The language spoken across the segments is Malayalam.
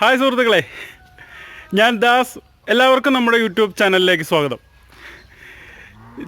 ഹായ് സുഹൃത്തുക്കളെ. ഞാൻ ദാസ്. എല്ലാവർക്കും നമ്മുടെ യൂട്യൂബ് ചാനലിലേക്ക് സ്വാഗതം.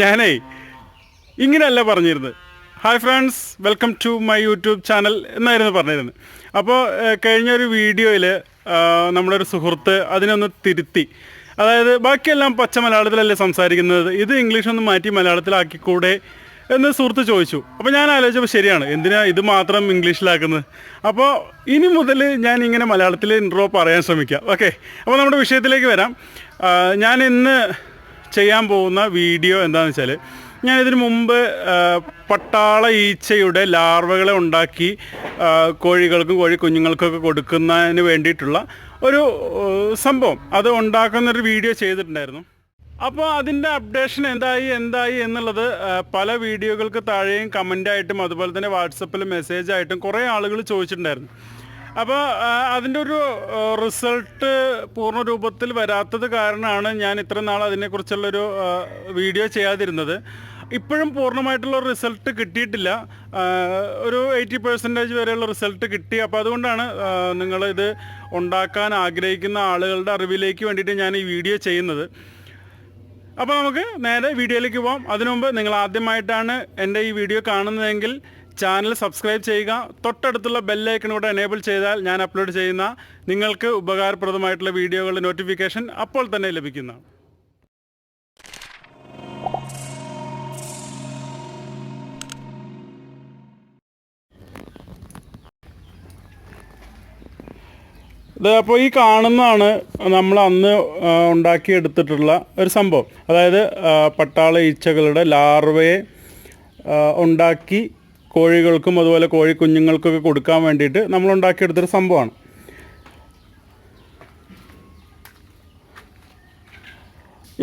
ഞാനേ ഇങ്ങനെയല്ല പറഞ്ഞിരുന്നത്. Hi friends welcome to my YouTube channel എന്നായിരുന്നു പറഞ്ഞിരുന്നത്. അപ്പോൾ കഴിഞ്ഞ കഴിഞ്ഞൊരു വീഡിയോയിൽ നമ്മുടെ ഒരു സുഹൃത്ത് അതിനൊന്ന് തിരുത്തി. അതായത് ബാക്കിയെല്ലാം പച്ച മലയാളത്തിലല്ലേ സംസാരിക്കുന്നത്. ഇത് ഇംഗ്ലീഷ് ഒന്ന് മാറ്റി മലയാളത്തിലാക്കിക്കൂടെ? എന്ന് സുഹൃത്ത് ചോദിച്ചു. അപ്പോൾ ഞാൻ ആലോചിച്ചപ്പോൾ ശരിയാണ്. എന്തിനാ ഇത് മാത്രം ഇംഗ്ലീഷിലാക്കുന്നത്? അപ്പോൾ ഇനി മുതൽ ഞാൻ ഇങ്ങനെ മലയാളത്തിൽ ഇൻട്രോ പറയാൻ ശ്രമിക്കാം. ഓക്കെ അപ്പോൾ നമ്മുടെ വിഷയത്തിലേക്ക് വരാം. ഞാൻ ഇന്ന് ചെയ്യാൻ പോകുന്ന വീഡിയോ എന്താണെന്ന് വെച്ചാൽ ഞാൻ ഇതിനു മുമ്പ് പട്ടാള ഈച്ചയുടെ ലാർവകളെ ഉണ്ടാക്കി കോഴികൾക്കും കോഴി കുഞ്ഞുങ്ങൾക്കൊക്കെ കൊടുക്കുന്നതിന് വേണ്ടിയിട്ടുള്ള ഒരു സംഭവം. അത് ഉണ്ടാക്കുന്നൊരു വീഡിയോ ചെയ്തിട്ടുണ്ടായിരുന്നു. അപ്പോൾ അതിന്റെ അപ്ഡേഷൻ എന്തായി എന്തായി എന്നുള്ളത് പല വീഡിയോകൾക്ക് താഴെയും കമന്റായിട്ടും അതുപോലെ തന്നെ വാട്സപ്പിൽ മെസ്സേജായിട്ടും കുറേ ആളുകൾ ചോദിച്ചിട്ടുണ്ടായിരുന്നു. അപ്പോൾ അതിന്റെ ഒരു റിസൾട്ട് പൂർണ രൂപത്തിൽ വരാത്തത് കാരണമാണ് ഞാൻ ഇത്ര നാൾ അതിനെക്കുറിച്ചുള്ളൊരു വീഡിയോ ചെയ്യാതിരുന്നത്. ഇപ്പോഴും പൂർണമായിട്ടുള്ള റിസൾട്ട് കിട്ടിയിട്ടില്ല. ഒരു എയ്റ്റി പെർസെന്റേജ് വരെയുള്ള റിസൾട്ട് കിട്ടി. അപ്പോൾ അതുകൊണ്ടാണ് നിങ്ങളിത് ഉണ്ടാക്കാൻ ആഗ്രഹിക്കുന്ന ആളുകളുടെ അറിവിലേക്ക് വേണ്ടിയിട്ട് ഞാൻ ഈ വീഡിയോ ചെയ്യുന്നത്. അപ്പോൾ നമുക്ക് നേരെ വീഡിയോയിലേക്ക് പോകാം അതിനുമുമ്പ് നിങ്ങൾ ആദ്യമായിട്ടാണ് എന്റെ ഈ വീഡിയോ കാണുന്നതെങ്കിൽ ചാനൽ സബ്സ്ക്രൈബ് ചെയ്യുക. തൊട്ടടുത്തുള്ള ബെല്ലൈക്കൺ കൂടെ എനേബിൾ ചെയ്താൽ ഞാൻ അപ്ലോഡ് ചെയ്യുന്ന നിങ്ങൾക്ക് ഉപകാരപ്രദമായിട്ടുള്ള വീഡിയോകളുടെ നോട്ടിഫിക്കേഷൻ അപ്പോൾ തന്നെ ലഭിക്കുന്നതാണ് അപ്പോൾ ഈ കാണുന്നതാണ് നമ്മൾ അന്ന് ഉണ്ടാക്കി ഉണ്ടാക്കിയെടുത്തിട്ടുള്ള ഒരു സംഭവം. അതായത് പട്ടാള ഈച്ചകളുടെ ലാർവയെ ഉണ്ടാക്കി കോഴികൾക്കും അതുപോലെ കോഴി കുഞ്ഞുങ്ങൾക്കൊക്കെ കൊടുക്കാൻ വേണ്ടിയിട്ട് നമ്മൾ ഉണ്ടാക്കിയെടുത്തൊരു സംഭവമാണ്.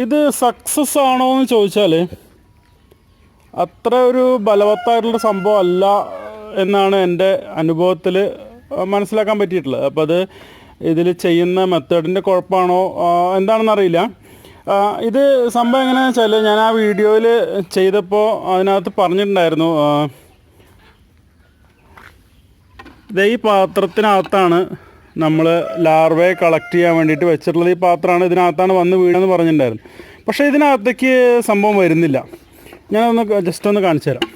ഇത് സക്സസ് ആണോ എന്ന് ചോദിച്ചാൽ അത്ര ഒരു ബലവത്തായിട്ടുള്ള സംഭവം അല്ല എന്നാണ് എന്റെ അനുഭവത്തിൽ മനസ്സിലാക്കാൻ പറ്റിയിട്ടുള്ളത്. അപ്പോൾ അത് ഇതിൽ ചെയ്യുന്ന മെത്തേഡിന്റെ കുഴപ്പമാണോ എന്താണെന്നറിയില്ല ഇത് സംഭവം എങ്ങനെയാണെന്ന് വെച്ചാൽ ഞാൻ ആ വീഡിയോയിൽ ചെയ്തപ്പോൾ അതിനകത്ത് പറഞ്ഞിട്ടുണ്ടായിരുന്നു ഇതേ ഈ പാത്രത്തിനകത്താണ് നമ്മൾ ലാർവയെ കളക്ട് ചെയ്യാൻ വേണ്ടിയിട്ട് വെച്ചിട്ടുള്ളത്. ഈ പാത്രമാണ് ഇതിനകത്താണ് വന്ന് വീണെന്ന് പറഞ്ഞിട്ടുണ്ടായിരുന്നു. പക്ഷേ ഇതിനകത്തേക്ക് സംഭവം വരുന്നില്ല. ഞാനൊന്ന് ജസ്റ്റ് ഒന്ന് കാണിച്ചു തരാം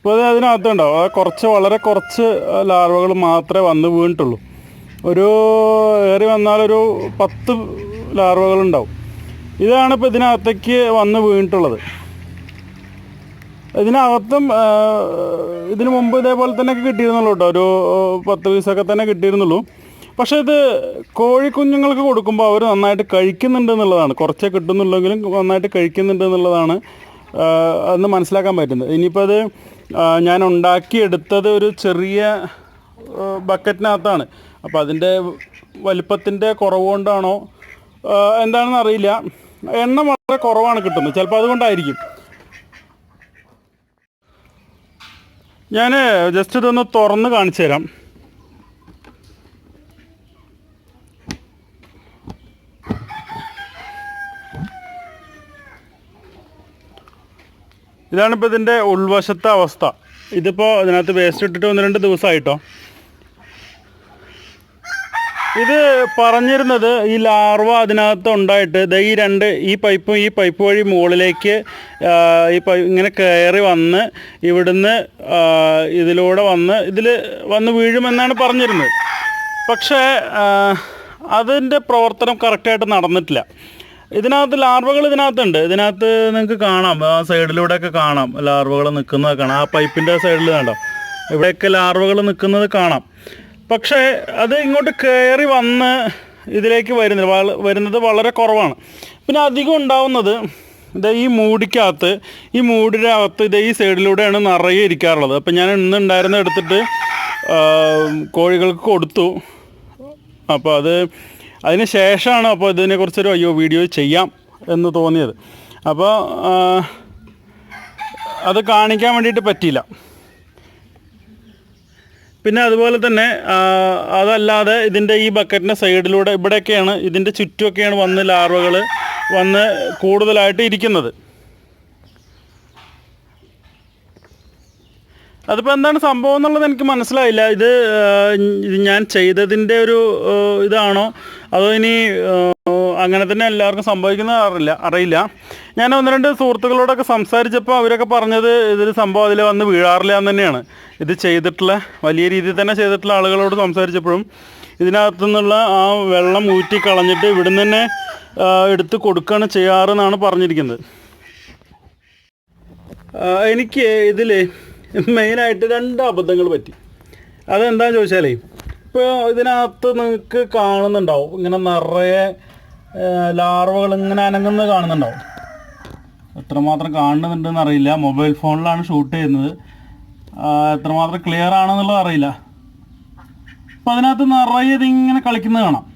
ഇപ്പോൾ അത് അതിനകത്തുണ്ടാവും അത് കുറച്ച് വളരെ കുറച്ച് ലാർവകൾ മാത്രമേ വന്ന് വീണിട്ടുള്ളൂ. ഒരു ഏറി വന്നാലൊരു പത്ത് ലാർവകളുണ്ടാവും ഇതാണ് ഇപ്പോൾ ഇതിനകത്തേക്ക് വന്ന് വീണിട്ടുള്ളത്. ഇതിനകത്തും ഇതിന് മുമ്പ് ഇതേപോലെ തന്നെ കിട്ടിയിരുന്നുള്ളൂ കേട്ടോ. ഒരു പത്ത് പീസൊക്കെ തന്നെ കിട്ടിയിരുന്നുള്ളൂ. പക്ഷേ ഇത് കോഴിക്കുഞ്ഞുങ്ങൾക്ക് കൊടുക്കുമ്പോൾ അവർ നന്നായിട്ട് കഴിക്കുന്നുണ്ട് എന്നുള്ളതാണ്. കുറച്ചേ കിട്ടുന്നുള്ളെങ്കിലും നന്നായിട്ട് കഴിക്കുന്നുണ്ട് എന്നുള്ളതാണ് ആ, അന്ന് മനസ്സിലാക്കാൻ പറ്റുന്നത്. ഇനിയിപ്പോൾ അത് ഞാൻ ഉണ്ടാക്കിയെടുത്തത് ഒരു ചെറിയ ബക്കറ്റിനകത്താണ്. അപ്പോൾ അതിന്റെ വലിപ്പത്തിന്റെ കുറവ് കൊണ്ടാണോ എന്താണെന്ന് അറിയില്ല. എണ്ണം വളരെ കുറവാണ് കിട്ടുന്നത്. ചിലപ്പോൾ അതുകൊണ്ടായിരിക്കും. ഞാൻ ജസ്റ്റ് ഇതൊന്ന് തുറന്ന് കാണിച്ചു തരാം ഇതാണിപ്പോൾ ഇതിന്റെ ഉൾവശത്തെ അവസ്ഥ. ഇതിപ്പോൾ ഇതിനകത്ത് വേസ്റ്റ് ഇട്ടിട്ട് ഒന്ന് രണ്ട് ദിവസമായിട്ടോ ഇത് പറഞ്ഞിരുന്നത് ഈ ലാർവ അതിനകത്ത് ഉണ്ടായിട്ട് ദേ ഈ രണ്ട് ഈ പൈപ്പും ഈ പൈപ്പ് വഴി മുകളിലേക്ക് ഈ പൈ ഇങ്ങനെ കയറി വന്ന് ഇവിടുന്ന് ഇതിലൂടെ വന്ന് ഇതിൽ വന്ന് വീഴുമെന്നാണ് പറഞ്ഞിരുന്നത്. പക്ഷേ അതിന്റെ പ്രവർത്തനം കറക്റ്റായിട്ട് നടന്നിട്ടില്ല. ഇതിനകത്ത് ലാർവകൾ ഇതിനകത്തുണ്ട്. ഇതിനകത്ത് നിങ്ങൾക്ക് കാണാം. ആ സൈഡിലൂടെയൊക്കെ കാണാം. ലാർവകൾ നിൽക്കുന്നത് കാണാം. ആ പൈപ്പിന്റെ സൈഡിൽ കണ്ടോ? ഇവിടെയൊക്കെ ലാർവകൾ നിൽക്കുന്നത് കാണാം. പക്ഷേ അത് ഇങ്ങോട്ട് കയറി വന്ന് ഇതിലേക്ക് വരുന്നത് വരുന്നത് വളരെ കുറവാണ്. പിന്നെ അധികം ഉണ്ടാവുന്നത് ഇത് ഈ മൂടിക്കകത്ത് ഈ മൂടിന്റെ അകത്ത് ഇത് ഈ സൈഡിലൂടെയാണ് നിറയെ ഇരിക്കാറുള്ളത്. അപ്പം ഞാൻ ഇന്ന് എടുത്തിട്ട് കോഴികൾക്ക് കൊടുത്തു. അപ്പോൾ അത് അതിന് ശേഷമാണ് അപ്പോൾ ഇതിനെക്കുറിച്ചൊരു അയ്യോ വീഡിയോ ചെയ്യാം എന്ന് തോന്നിയത്. അപ്പോൾ അത് കാണിക്കാൻ വേണ്ടിയിട്ട് പറ്റിയില്ല. പിന്നെ അതുപോലെ തന്നെ അതല്ലാതെ ഇതിന്റെ ഈ ബക്കറ്റിന്റെ സൈഡിലൂടെ ഇവിടെയൊക്കെയാണ് ഇതിന്റെ ചുറ്റുമൊക്കെയാണ് വന്ന് ലാർവകൾ വന്ന് കൂടുതലായിട്ട് ഇരിക്കുന്നത്. അതിപ്പോൾ എന്താണ് സംഭവം എന്നുള്ളത് എനിക്ക് മനസ്സിലായില്ല. ഇത് ഞാൻ ചെയ്തതിന്റെ ഒരു ഇതാണോ? അതോ ഇനി അങ്ങനെ തന്നെ എല്ലാവർക്കും സംഭവിക്കുന്ന അറിയില്ല അറിയില്ല. ഞാൻ ഒന്ന് രണ്ട് സുഹൃത്തുക്കളോടൊക്കെ സംസാരിച്ചപ്പോൾ അവരൊക്കെ പറഞ്ഞത് ഇതൊരു സംഭവം അതിൽ വന്ന് വീഴാറില്ല എന്ന് തന്നെയാണ്. ഇത് ചെയ്തിട്ടുള്ള വലിയ രീതിയിൽ തന്നെ ചെയ്തിട്ടുള്ള ആളുകളോട് സംസാരിച്ചപ്പോഴും ഇതിനകത്തു നിന്നുള്ള ആ വെള്ളം ഊറ്റി കളഞ്ഞിട്ട് ഇവിടുന്ന് തന്നെ എടുത്ത് കൊടുക്കുകയാണ് ചെയ്യാറെന്നാണ് പറഞ്ഞിരിക്കുന്നത്. എനിക്ക് ഇതിൽ മെയിനായിട്ട് രണ്ട് അബദ്ധങ്ങൾ പറ്റി. അതെന്താണെന്ന് ചോദിച്ചാലേ ഇപ്പോൾ ഇതിനകത്ത് നിങ്ങൾക്ക് കാണുന്നുണ്ടാവും ഇങ്ങനെ നിറയെ ലാർവകൾ ഇങ്ങനെ അനങ്ങുന്നത് കാണുന്നുണ്ടാവും. എത്രമാത്രം കാണുന്നുണ്ടെന്ന് അറിയില്ല. മൊബൈൽ ഫോണിലാണ് ഷൂട്ട് ചെയ്യുന്നത്. എത്രമാത്രം ക്ലിയർ ആണെന്നുള്ളത് അറിയില്ല. അപ്പം അതിനകത്ത് നിറയെ ഇതിങ്ങനെ കളിക്കുന്നത് കാണാം.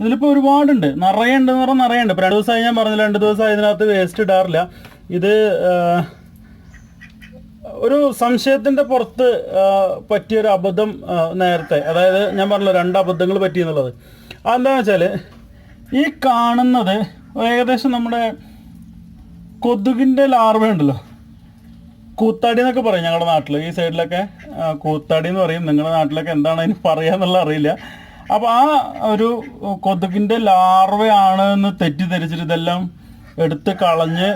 ഇതിലിപ്പോൾ ഒരുപാടുണ്ട്. നിറയുണ്ട് എന്ന് പറഞ്ഞാൽ നിറയുണ്ട്. ഇപ്പോൾ രണ്ട് ദിവസമായി ഞാൻ പറഞ്ഞില്ല. രണ്ട് ദിവസമായി ഇതിനകത്ത് വേസ്റ്റ് ഇടാറില്ല. ഇത് ഒരു സംശയത്തിന്റെ പുറത്ത് പറ്റിയൊരു അബദ്ധം നേരത്തെ. അതായത് ഞാൻ പറഞ്ഞല്ലോ രണ്ട് അബദ്ധങ്ങൾ പറ്റി എന്നുള്ളത്. അതെന്താണെന്ന് വെച്ചാൽ ഈ കാണുന്നത് ഏകദേശം നമ്മുടെ കൊതുകിന്റെ ലാർവ ഉണ്ടല്ലോ. കൂത്താടി എന്നൊക്കെ പറയും ഞങ്ങളുടെ നാട്ടിൽ ഈ സൈഡിലൊക്കെ കൂത്താടി എന്ന് പറയും. നിങ്ങളുടെ നാട്ടിലൊക്കെ എന്താണ് അതിന് പറയാന്നുള്ള അറിയില്ല. അപ്പോൾ ആ ഒരു കൊതുകിന്റെ ലാർവയാണ് എന്ന് തെറ്റിദ്ധരിച്ചിട്ട് ഇതെല്ലാം എടുത്ത് കളഞ്ഞ്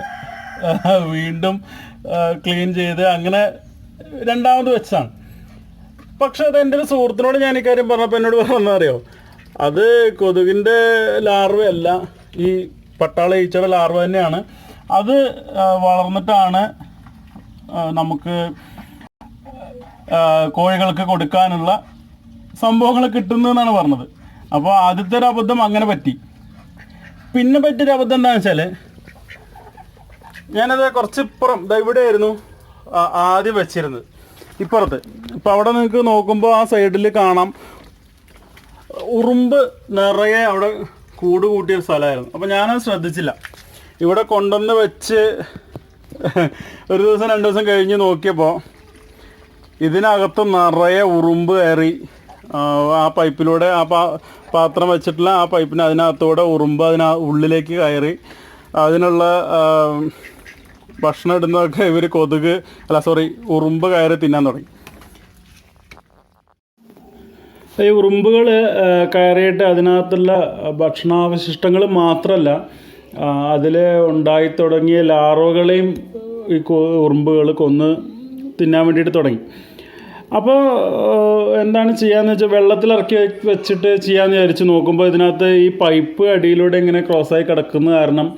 വീണ്ടും ക്ലീൻ ചെയ്ത് അങ്ങനെ രണ്ടാമത് വെച്ചാണ് പക്ഷെ അത് എന്റെ ഒരു സുഹൃത്തിനോട് ഞാൻ ഇക്കാര്യം പറഞ്ഞപ്പോൾ എന്നോട് പറഞ്ഞറിയോ അത് കൊതുകിന്റെ ലാർവയല്ല ഈ പട്ടാള ഈച്ചയുടെ ലാർവ തന്നെയാണ്. അത് വളർന്നിട്ടാണ് നമുക്ക് കോഴികൾക്ക് കൊടുക്കാനുള്ള സംഭവങ്ങൾ കിട്ടുന്നതെന്നാണ് പറഞ്ഞത്. അപ്പോൾ ആദ്യത്തെ ഒരു അബദ്ധം അങ്ങനെ പറ്റി. പിന്നെ പറ്റിയൊരു അബദ്ധം എന്താണെന്ന് വെച്ചാൽ ഞാനത് കുറച്ചിപ്പുറം ദാ ഇവിടെയായിരുന്നു ആദ്യം വെച്ചിരുന്നത്. ഇപ്പുറത്ത്. ഇപ്പം അവിടെ നിങ്ങൾക്ക് നോക്കുമ്പോൾ ആ സൈഡിൽ കാണാം. ഉറുമ്പ് നിറയെ അവിടെ കൂട് കൂട്ടിയ സ്ഥലമായിരുന്നു. അപ്പോൾ ഞാനത് ശ്രദ്ധിച്ചില്ല. ഇവിടെ കൊണ്ടുവന്ന് വെച്ച് ഒരു ദിവസം രണ്ട് ദിവസം കഴിഞ്ഞ് നോക്കിയപ്പോൾ ഇതിനകത്ത് നിറയെ ഉറുമ്പ് കയറി ആ, പൈപ്പിലൂടെ ആ പാ പാത്രം വെച്ചിട്ടില്ല ആ പൈപ്പിന് അതിനകത്തൂടെ ഉറുമ്പ് അതിന ഉള്ളിലേക്ക് കയറി അതിനുള്ള ഭക്ഷണം ഇടുന്നതൊക്കെ ഇവർ കൊതുക് അല്ല സോറി ഉറുമ്പ് കയറി തിന്നാൻ തുടങ്ങി. ഈ ഉറുമ്പുകൾ കയറിയിട്ട് അതിനകത്തുള്ള ഭക്ഷണാവശിഷ്ടങ്ങൾ മാത്രമല്ല അതിൽ ഉണ്ടായി തുടങ്ങിയ ലാർവകളെയും ഈ ഉറുമ്പുകൾ കൊന്ന് തിന്നാൻ വേണ്ടിയിട്ട് തുടങ്ങി. അപ്പോൾ എന്താണ് ചെയ്യാന്ന് വെച്ചാൽ വെള്ളത്തിലിറക്കി വെച്ചിട്ട് ചെയ്യാമെന്ന് വിചാരിച്ച് നോക്കുമ്പോൾ ഇതിനകത്ത് ഈ പൈപ്പ് അടിയിലൂടെ ഇങ്ങനെ ആയി കിടക്കുന്ന കാരണം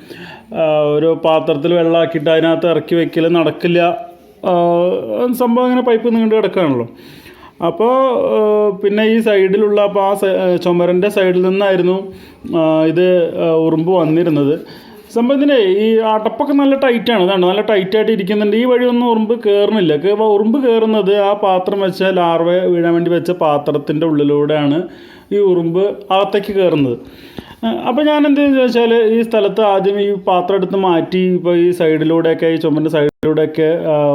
ഒരു പാത്രത്തിൽ വെള്ളമാക്കിയിട്ട് അതിനകത്ത് ഇറക്കി വെക്കൽ നടക്കില്ല. സംഭവം ഇങ്ങനെ പൈപ്പ് നീണ്ടു കിടക്കുകയാണല്ലോ അപ്പോൾ പിന്നെ ഈ സൈഡിലുള്ള അപ്പോൾ ആ ചുമരന്റെ സൈഡിൽ നിന്നായിരുന്നു ഇത് ഉറുമ്പ് വന്നിരുന്നത്. സംഭവത്തിന് ഈ അടപ്പൊക്കെ നല്ല ടൈറ്റാണ് ഇതാണ് നല്ല ടൈറ്റായിട്ട് ഇരിക്കുന്നുണ്ട്. ഈ വഴി ഒന്നും ഉറുമ്പ് കയറുന്നില്ല ഉറുമ്പ് കയറുന്നത് ആ പാത്രം വെച്ച ലാർവ വീഴാൻ വേണ്ടി വെച്ച പാത്രത്തിന്റെ ഉള്ളിലൂടെയാണ് ഈ ഉറുമ്പ് അകത്തേക്ക് കയറുന്നത് അപ്പോൾ ഞാൻ എന്ത് ചോദിച്ചാൽ ഈ സ്ഥലത്ത് ആദ്യം ഈ പാത്രം എടുത്ത് മാറ്റി ഇപ്പോൾ ഈ സൈഡിലൂടെയൊക്കെ ഈ ചുമന്റെ സൈഡിലൂടെയൊക്കെ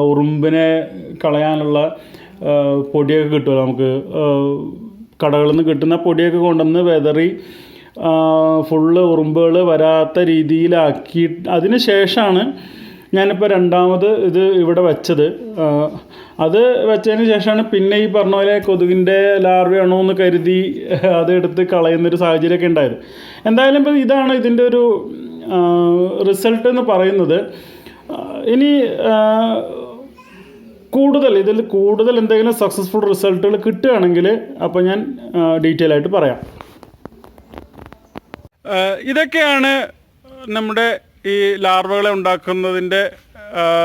ഉറുമ്പിനെ കളയാനുള്ള പൊടിയൊക്കെ കിട്ടുമല്ലോ നമുക്ക്. കടകളിൽ നിന്ന് കിട്ടുന്ന പൊടിയൊക്കെ കൊണ്ടുവന്ന് വെതറി ഫുള്ള് ഉറുമ്പുകൾ വരാത്ത രീതിയിലാക്കി. അതിന് ശേഷമാണ് ഞാനിപ്പോൾ രണ്ടാമത് ഇത് ഇവിടെ വെച്ചത്. അത് വെച്ചതിന് ശേഷമാണ് പിന്നെ ഈ പറഞ്ഞ പോലെ കൊതുകിന്റെ ലാർവയാണോ എന്ന് കരുതി അതെടുത്ത് കളയുന്നൊരു സാഹചര്യമൊക്കെ ഉണ്ടായത്. എന്തായാലും ഇപ്പോൾ ഇതാണ് ഇതിന്റെ ഒരു റിസൾട്ട് എന്ന് പറയുന്നത്. ഇനി കൂടുതൽ ഇതിൽ കൂടുതൽ എന്തെങ്കിലും സക്സസ്ഫുൾ റിസൾട്ടുകൾ കിട്ടുകയാണെങ്കിൽ അപ്പോൾ ഞാൻ ഡീറ്റെയിൽ ആയിട്ട് പറയാം. ഇതൊക്കെയാണ് നമ്മുടെ ഈ ലാർവകളെ ഉണ്ടാക്കുന്നതിന്റെ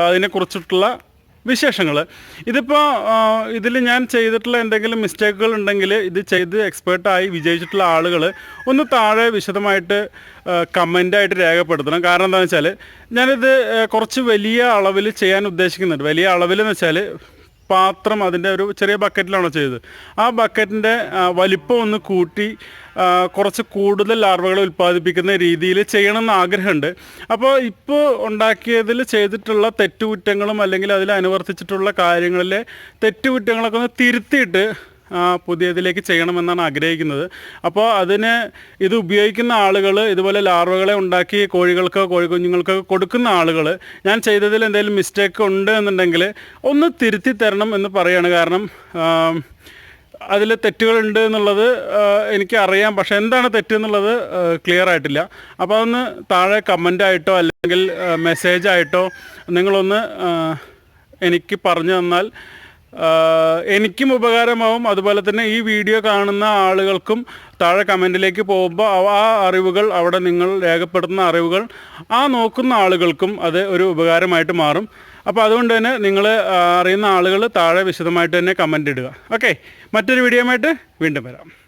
അതിനെക്കുറിച്ചിട്ടുള്ള വിശേഷങ്ങൾ ഇതിപ്പോൾ ഇതിൽ ഞാൻ ചെയ്തിട്ടുള്ള എന്തെങ്കിലും മിസ്റ്റേക്കുകൾ ഉണ്ടെങ്കിൽ ഇത് ചെയ്ത് എക്സ്പേർട്ടായി വിജയിച്ചിട്ടുള്ള ആളുകൾ ഒന്ന് താഴെ വിശദമായിട്ട് കമന്റായിട്ട് രേഖപ്പെടുത്തണം. കാരണം എന്താണെന്ന് വെച്ചാൽ ഞാനിത് കുറച്ച് വലിയ അളവിൽ ചെയ്യാൻ ഉദ്ദേശിക്കുന്നുണ്ട്. വലിയ അളവിൽ എന്ന് വെച്ചാൽ പാത്രം അതിന്റെ ഒരു ചെറിയ ബക്കറ്റിലാണോ ചെയ്തത്. ആ ബക്കറ്റിന്റെ വലിപ്പം ഒന്ന് കൂട്ടി കുറച്ച് കൂടുതൽ ലാർവകളെ ഉൽപ്പാദിപ്പിക്കുന്ന രീതിയിൽ ചെയ്യണമെന്ന് ആഗ്രഹമുണ്ട്. അപ്പോൾ ഇപ്പോൾ ഉണ്ടാക്കിയതിൽ ചെയ്തിട്ടുള്ള തെറ്റുകുറ്റങ്ങളും അല്ലെങ്കിൽ അതിൽ അനുവർത്തിച്ചിട്ടുള്ള കാര്യങ്ങളിലെ തെറ്റുകുറ്റങ്ങളൊക്കെ ഒന്ന് തിരുത്തിയിട്ട് പുതിയതിലേക്ക് ചെയ്യണമെന്നാണ് ആഗ്രഹിക്കുന്നത്. അപ്പോൾ അതിന് ഇത് ഉപയോഗിക്കുന്ന ആളുകൾ ഇതുപോലെ ലാർവകളെ ഉണ്ടാക്കി കോഴികൾക്കോ കോഴിക്കുഞ്ഞുങ്ങൾക്ക് കൊടുക്കുന്ന ആളുകൾ ഞാൻ ചെയ്തതിൽ എന്തെങ്കിലും മിസ്റ്റേക്ക് ഉണ്ട് എന്നുണ്ടെങ്കിൽ ഒന്ന് തിരുത്തി തരണം എന്ന് പറയുകയാണ് കാരണം അതിൽ തെറ്റുകളുണ്ട് എന്നുള്ളത് എനിക്ക് അറിയാം. പക്ഷേ എന്താണ് തെറ്റ് എന്നുള്ളത് ക്ലിയർ ആയിട്ടില്ല. അപ്പോൾ അതൊന്ന് താഴെ കമന്റായിട്ടോ അല്ലെങ്കിൽ മെസ്സേജായിട്ടോ നിങ്ങളൊന്ന് എനിക്ക് പറഞ്ഞു തന്നാൽ എനിക്കും ഉപകാരമാവും. അതുപോലെ തന്നെ ഈ വീഡിയോ കാണുന്ന ആളുകൾക്കും താഴെ കമന്റിലേക്ക് പോകുമ്പോൾ ആ അറിവുകൾ അവിടെ നിങ്ങൾ രേഖപ്പെടുത്തുന്ന അറിവുകൾ ആ നോക്കുന്ന ആളുകൾക്കും അത് ഒരു ഉപകാരമായിട്ട് മാറും. അപ്പോൾ അതുകൊണ്ട് തന്നെ നിങ്ങൾ അറിയുന്ന ആളുകൾ താഴെ വിശദമായിട്ട് തന്നെ കമന്റ് ഇടുക. ഓക്കെ മറ്റൊരു വീഡിയോ ആയിട്ട് വീണ്ടും വരാം.